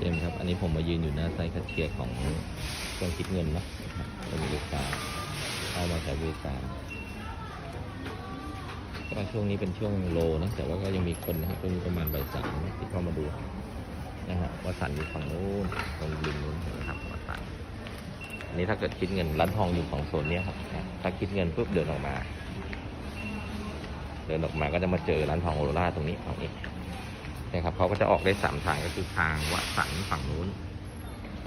เจมครับ อันนี้ผมมายืนอยู่หน้าไซต์แคชเชียร์ของเครื่องคิดเงินนะเป็นบริการเข้ามาใช้บริการก็ช่วงนี้เป็นช่วงโลนะ แต่ว่าก็ยังมีคนนะครับก็มีประมาณบ่ายสามที่เข้ามาดูนะฮะวัดสันอยู่ฝั่งนู้นตรงริมนู้นนะครับวัดสันอันนี้ถ้าเกิดคิดเงินร้านทองอยู่ของโซนเนี้ครับ ถ้าคิดเงินปุ๊บเดินออกมา เดินออกมาก็จะมาเจอร้านทองโอโรล่าตรงนี้ตรงนี้ นะครับเขาก็จะออกได้สามทางก็คือทางวัดสันฝั่งนู้น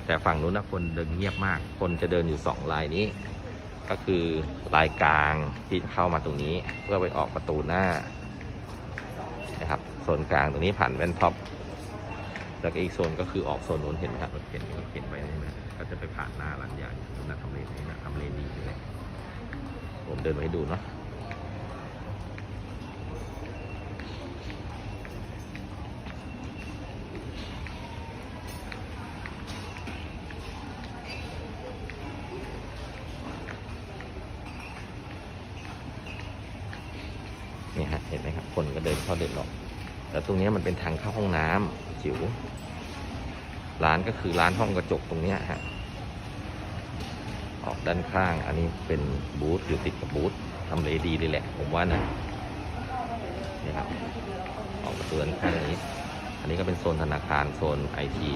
แต่ฝั่งนู้นนะคนเดินเงียบมาก คนจะเดินอยู่สองลายนี้ ก็คือลายกลางที่เข้ามาตรงนี้ เพื่อไปออกประตูหน้านะครับโซนกลางตรงนี้ผ่านแว่นท็อปแล้วก็อีกโซนก็คือออกโซนนู้นเห็นไหมครับรถเข็นรถเข็นไปนี่นะก็จะไปผ่านหน้าร้านใหญ่นะทำเลนี่นะทำเลดีเลยผมเดินไปให้ดูเนาะ นี่ฮะเห็นไหมครับ คนก็เดินเข้าเดินออกแต่ตรงนี้มันเป็นทางเข้าห้องน้ำจิ๋วร้านก็คือร้านห้องกระจกตรงเนี้ยฮะออกด้านข้าง อันนี้เป็นบูธอยู่ติดกับบูธทำเลดีเลยแหละ ผมว่านะนี่ครับออกประตูด้านข้างนี้ อันนี้ก็เป็นโซนธนาคารโซนไอที